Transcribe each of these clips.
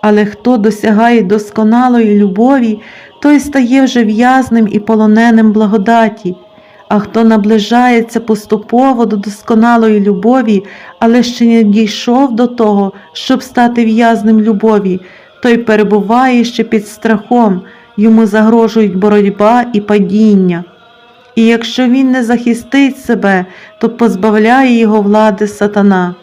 Але хто досягає досконалої любові, той стає вже в'язним і полоненим благодаті. А хто наближається поступово до досконалої любові, але ще не дійшов до того, щоб стати в'язнем любові, той перебуває ще під страхом, йому загрожують боротьба і падіння. І якщо він не захистить себе, то позбавляє його влади сатана.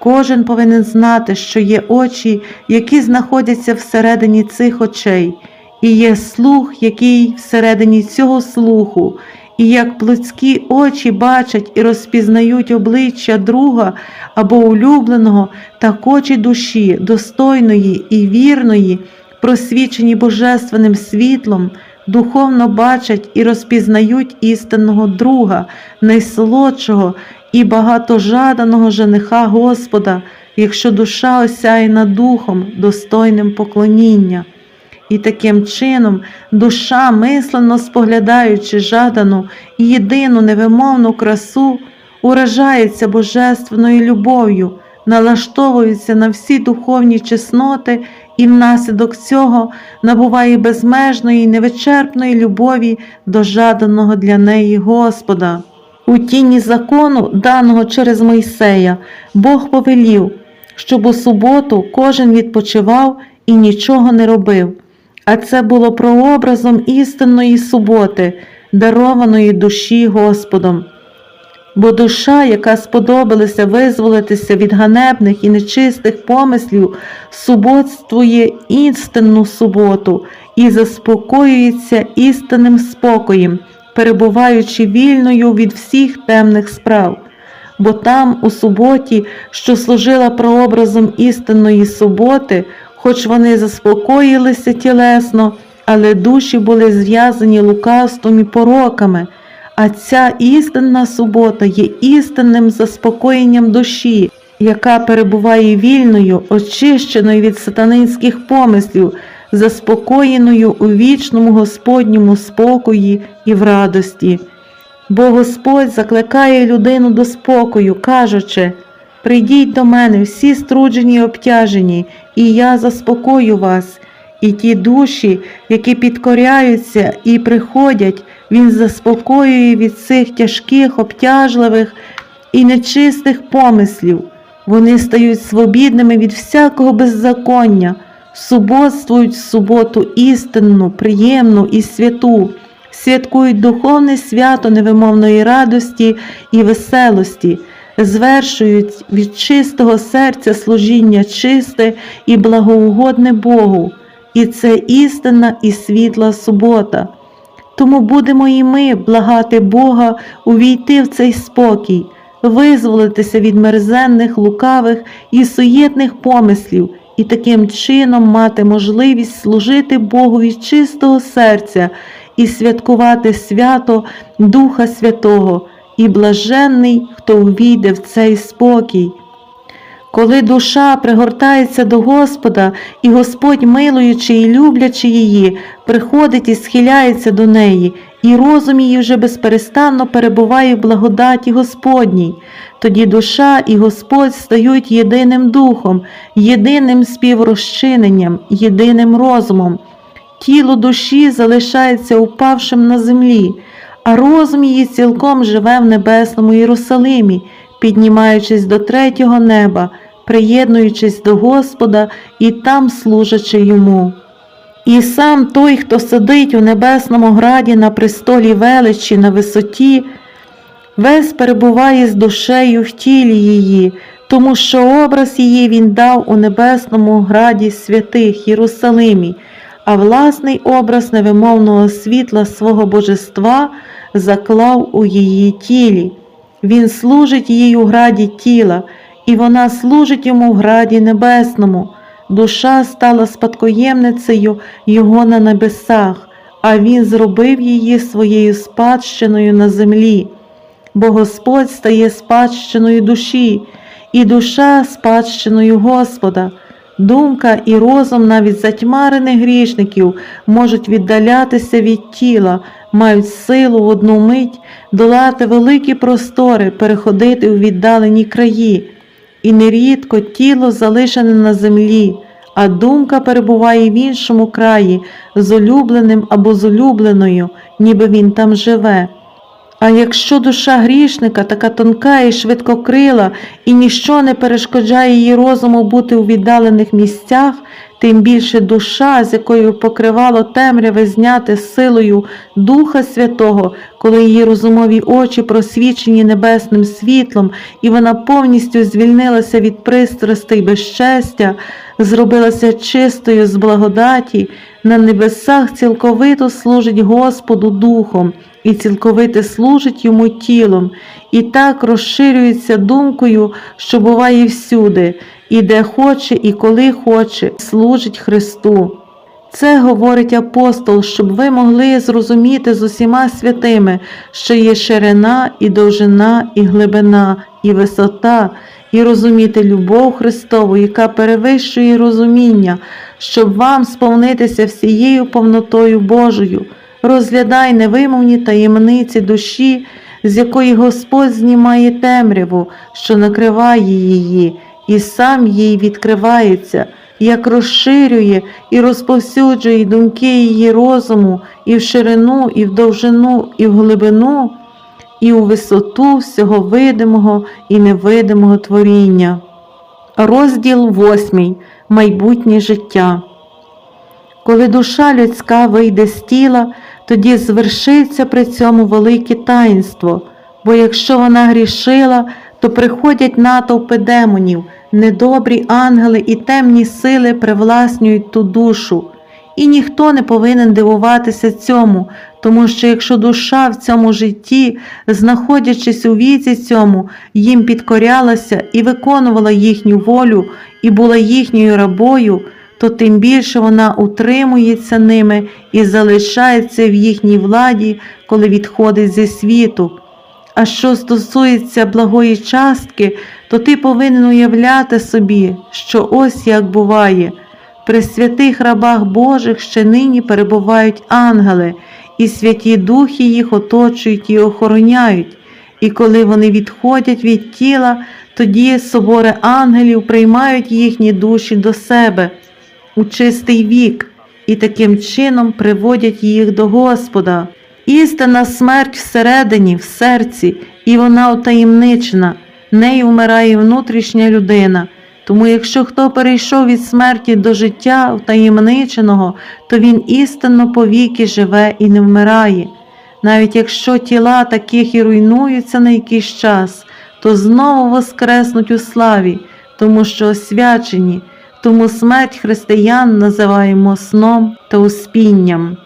Кожен повинен знати, що є очі, які знаходяться всередині цих очей, і є слух, який всередині цього слуху, і як плотські очі бачать і розпізнають обличчя друга або улюбленого, так очі душі, достойної і вірної, просвічені божественним світлом, духовно бачать і розпізнають істинного друга, найсолодшого і багатожаданого жениха Господа, якщо душа осяяна духом, достойним поклоніння. І таким чином душа, мислено споглядаючи жадану і єдину невимовну красу, уражається божественною любов'ю, налаштовується на всі духовні чесноти і внаслідок цього набуває безмежної і невичерпної любові до жаданого для неї Господа. У тіні закону, даного через Мойсея, Бог повелів, щоб у суботу кожен відпочивав і нічого не робив. А це було прообразом істинної суботи, дарованої душі Господом. Бо душа, яка сподобалася визволитися від ганебних і нечистих помислів, суботствує істинну суботу і заспокоюється істинним спокоєм, перебуваючи вільною від всіх темних справ. Бо там, у суботі, що служила прообразом істинної суботи, хоч вони заспокоїлися тілесно, але душі були зв'язані лукавством і пороками. А ця істинна субота є істинним заспокоєнням душі, яка перебуває вільною, очищеною від сатанинських помислів, заспокоєною у вічному Господньому спокої і в радості. Бо Господь закликає людину до спокою, кажучи, Прийдіть до мене всі струджені й обтяжені, і я заспокою вас. І ті душі, які підкоряються і приходять, Він заспокоює від цих тяжких, обтяжливих і нечистих помислів. Вони стають свобідними від всякого беззаконня, суботствують суботу істинну, приємну і святу, святкують духовне свято невимовної радості і веселості. Звершують від чистого серця служіння чисте і благоугодне Богу, і це істинна і світла субота. Тому будемо і ми благати Бога увійти в цей спокій, визволитися від мерзенних, лукавих і суєтних помислів і таким чином мати можливість служити Богу від чистого серця і святкувати свято Духа Святого і блаженний, хто увійде в цей спокій. Коли душа пригортається до Господа, і Господь, милуючи і люблячи її, приходить і схиляється до неї, і розум її вже безперестанно перебуває в благодаті Господній, тоді душа і Господь стають єдиним духом, єдиним співрозчиненням, єдиним розумом. Тіло душі залишається упавшим на землі а розум її цілком живе в небесному Єрусалимі, піднімаючись до третього неба, приєднуючись до Господа і там служачи йому. І сам той, хто сидить у небесному граді на престолі величі на висоті, весь перебуває з душею в тілі її, тому що образ її він дав у небесному граді святих Єрусалимі, а власний образ невимовного світла свого божества заклав у її тілі. Він служить їй у граді тіла, і вона служить йому в граді небесному. Душа стала спадкоємницею Його на небесах, а Він зробив її своєю спадщиною на землі. Бо Господь стає спадщиною душі, і душа спадщиною Господа. Думка і розум навіть затьмарених грішників можуть віддалятися від тіла, мають силу в одну мить долати великі простори, переходити у віддалені краї, і нерідко тіло залишене на землі, а думка перебуває в іншому краї, з улюбленим або з улюбленою, ніби він там живе. А якщо душа грішника така тонка і швидкокрила, і ніщо не перешкоджає її розуму бути у віддалених місцях, тим більше душа, з якою покривало темряве зняти силою Духа Святого, коли її розумові очі просвічені небесним світлом, і вона повністю звільнилася від пристрастей безчестя, зробилася чистою з благодаті, на небесах цілковито служить Господу Духом і цілковито служить йому тілом, і так розширюється думкою, що буває всюди, і де хоче, і коли хоче, служить Христу. Це говорить апостол, щоб ви могли зрозуміти з усіма святими, що є ширина і довжина, і глибина, і висота, і розуміти любов Христову, яка перевищує розуміння, щоб вам сповнитися всією повнотою Божою. Розглядай невимовні таємниці душі, з якої Господь знімає темряву, що накриває її, і сам їй відкривається, як розширює і розповсюджує думки її розуму і в ширину, і в довжину, і в глибину, і у висоту всього видимого і невидимого творіння. Розділ 8. Майбутнє життя. Коли душа людська вийде з тіла, тоді звершиться при цьому велике таїнство, бо якщо вона грішила, то приходять натовпи демонів, недобрі ангели і темні сили привласнюють ту душу. І ніхто не повинен дивуватися цьому, тому що якщо душа в цьому житті, знаходячись у віці цьому, їм підкорялася і виконувала їхню волю, і була їхньою рабою, то тим більше вона утримується ними і залишається в їхній владі, коли відходить зі світу. А що стосується благої частки, то ти повинен уявляти собі, що ось як буває. При святих рабах Божих ще нині перебувають ангели, і святі духи їх оточують і охороняють. І коли вони відходять від тіла, тоді собори ангелів приймають їхні душі до себе у чистий вік і таким чином приводять їх до Господа. Істинна смерть всередині, в серці, і вона утаємничена, нею вмирає внутрішня людина. Тому якщо хто перейшов від смерті до життя втаємниченого, то він істинно повіки живе і не вмирає. Навіть якщо тіла таких і руйнуються на якийсь час, то знову воскреснуть у славі, тому що освячені, тому смерть християн називаємо сном та успінням.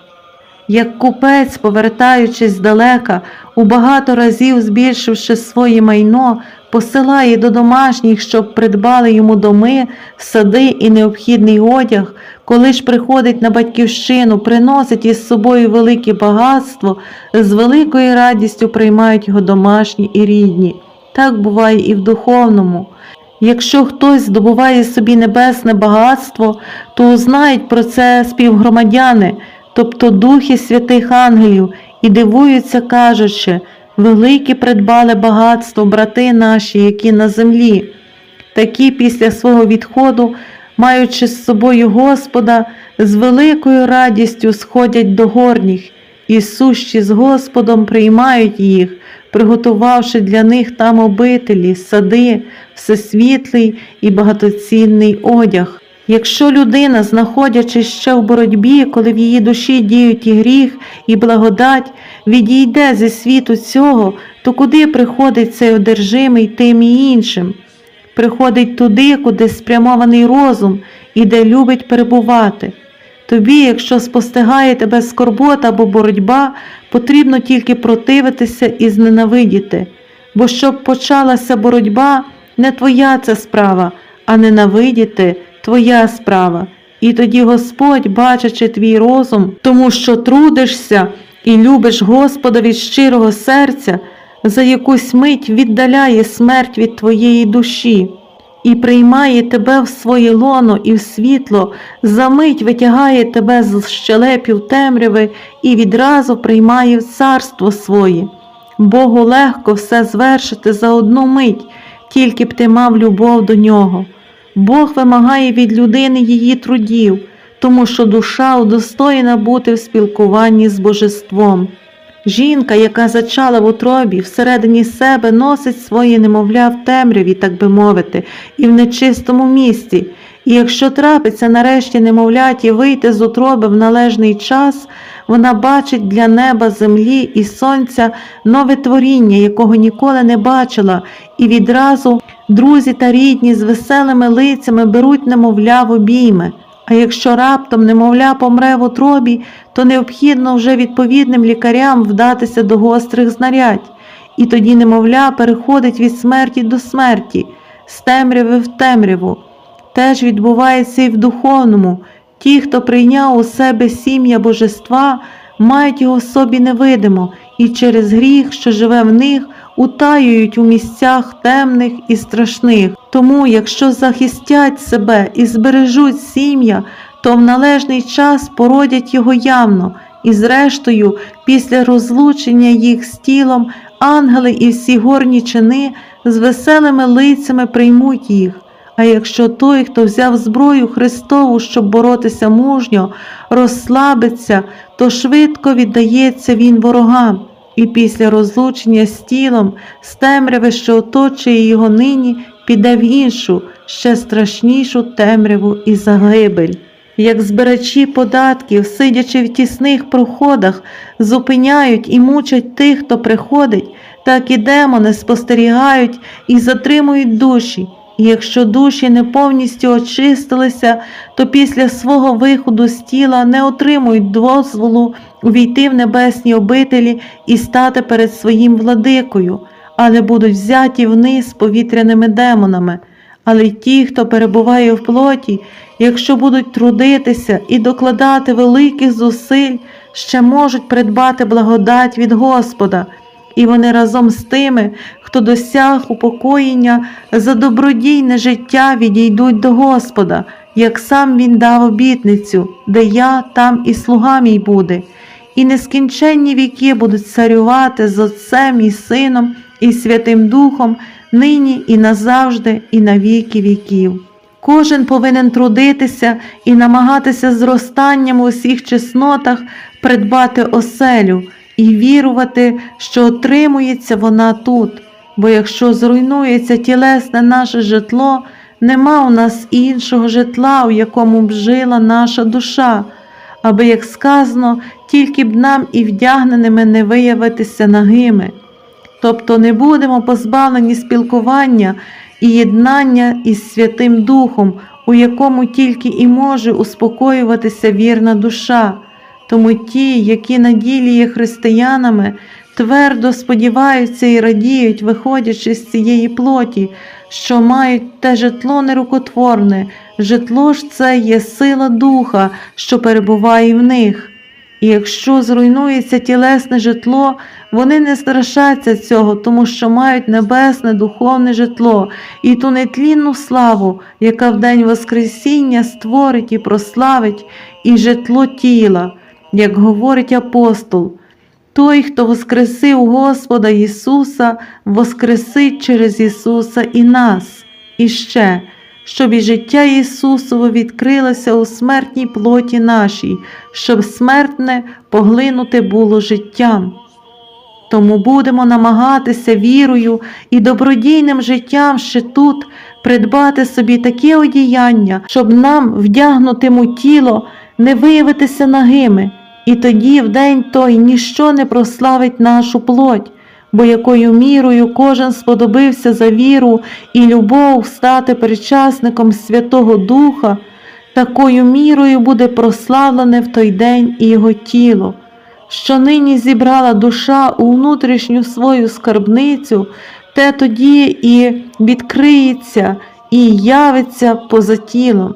Як купець, повертаючись здалека, у багато разів збільшивши своє майно, посилає до домашніх, щоб придбали йому доми, сади і необхідний одяг, коли ж приходить на батьківщину, приносить із собою велике багатство, з великою радістю приймають його домашні і рідні. Так буває і в духовному. Якщо хтось здобуває собі небесне багатство, то узнають про це співгромадяни, тобто духи святих ангелів, і дивуються, кажучи, велике придбали багатство брати наші, які на землі. Такі після свого відходу, маючи з собою Господа, з великою радістю сходять до горніх, і сущі з Господом приймають їх, приготувавши для них там обителі, сади, всесвітлий і багатоцінний одяг. Якщо людина, знаходячись ще в боротьбі, коли в її душі діють і гріх, і благодать, відійде зі світу цього, то куди приходить цей одержимий тим і іншим? Приходить туди, куди спрямований розум і де любить перебувати. Тобі, якщо спостигає тебе скорбота або боротьба, потрібно тільки противитися і зненавидіти, бо щоб почалася боротьба, не твоя це справа, а ненавидіти твоя справа. І тоді Господь, бачачи твій розум, тому що трудишся і любиш Господа від щирого серця, за якусь мить віддаляє смерть від твоєї душі і приймає тебе в своє лоно і в світло, за мить витягає тебе з щелепів темряви і відразу приймає в царство своє. Богу легко все звершити за одну мить, тільки б ти мав любов до нього. Бог вимагає від людини її трудів, тому що душа удостоєна бути в спілкуванні з божеством. Жінка, яка зачала в утробі, всередині себе носить своє немовля в темряві, так би мовити, і в нечистому місці. І якщо трапиться нарешті немовляті вийти з утроби в належний час, вона бачить для неба, землі і сонця нове творіння, якого ніколи не бачила, і відразу друзі та рідні з веселими лицями беруть немовля в обійми. А якщо раптом немовля помре в утробі, то необхідно вже відповідним лікарям вдатися до гострих знарядь, і тоді немовля переходить від смерті до смерті, з темряви в темряву. Теж відбувається і в духовному. Ті, хто прийняв у себе сім'я божества, мають його собі невидимо, і через гріх, що живе в них, утаюють у місцях темних і страшних. Тому, якщо захистять себе і збережуть сім'я, то в належний час породять його явно, і зрештою, після розлучення їх з тілом, ангели і всі горні чини з веселими лицями приймуть їх. А якщо той, хто взяв зброю Христову, щоб боротися мужньо, розслабиться, то швидко віддається він ворогам, і після розлучення з тілом, з темряви, що оточує його нині, піде в іншу, ще страшнішу темряву і загибель. Як збирачі податків, сидячи в тісних проходах, зупиняють і мучать тих, хто приходить, так і демони спостерігають і затримують душі. І якщо душі не повністю очистилися, то після свого виходу з тіла не отримують дозволу увійти в небесні обителі і стати перед своїм владикою, але будуть взяті вниз повітряними демонами. Але ті, хто перебуває в плоті, якщо будуть трудитися і докладати великих зусиль, ще можуть придбати благодать від Господа, і вони разом з тими, хто досяг упокоєння за добродійне життя відійдуть до Господа, як сам Він дав обітницю, де я, там і слуга мій буде, і нескінченні віки будуть царювати з Отцем і Сином і Святим Духом, нині і назавжди, і на віки віків. Кожен повинен трудитися і намагатися зростанням у всіх чеснотах придбати оселю і вірувати, що отримується вона тут. Бо якщо зруйнується тілесне наше житло, нема у нас іншого житла, у якому б жила наша душа, аби, як сказано, тільки б нам і вдягненими не виявитися нагими. Тобто не будемо позбавлені спілкування і єднання із Святим Духом, у якому тільки і може успокоюватися вірна душа. Тому ті, які на ділі є християнами, твердо сподіваються і радіють, виходячи з цієї плоті, що мають те житло нерукотворне, житло ж це є сила духа, що перебуває в них. І якщо зруйнується тілесне житло, вони не страшаться цього, тому що мають небесне духовне житло і ту нетлінну славу, яка в день Воскресіння створить і прославить і житло тіла, як говорить апостол. Той, хто воскресив Господа Ісуса, воскресить через Ісуса і нас, і ще, щоб і життя Ісусове відкрилося у смертній плоті нашій, щоб смертне поглинути було життям. Тому будемо намагатися вірою і добродійним життям ще тут придбати собі таке одіяння, щоб нам, вдягнутиму тіло, не виявитися нагими, і тоді в день той ніщо не прославить нашу плоть, бо якою мірою кожен сподобився за віру і любов стати причасником Святого Духа, такою мірою буде прославлене в той день і його тіло що нині зібрала душа у внутрішню свою скарбницю, те тоді і відкриється і явиться поза тілом.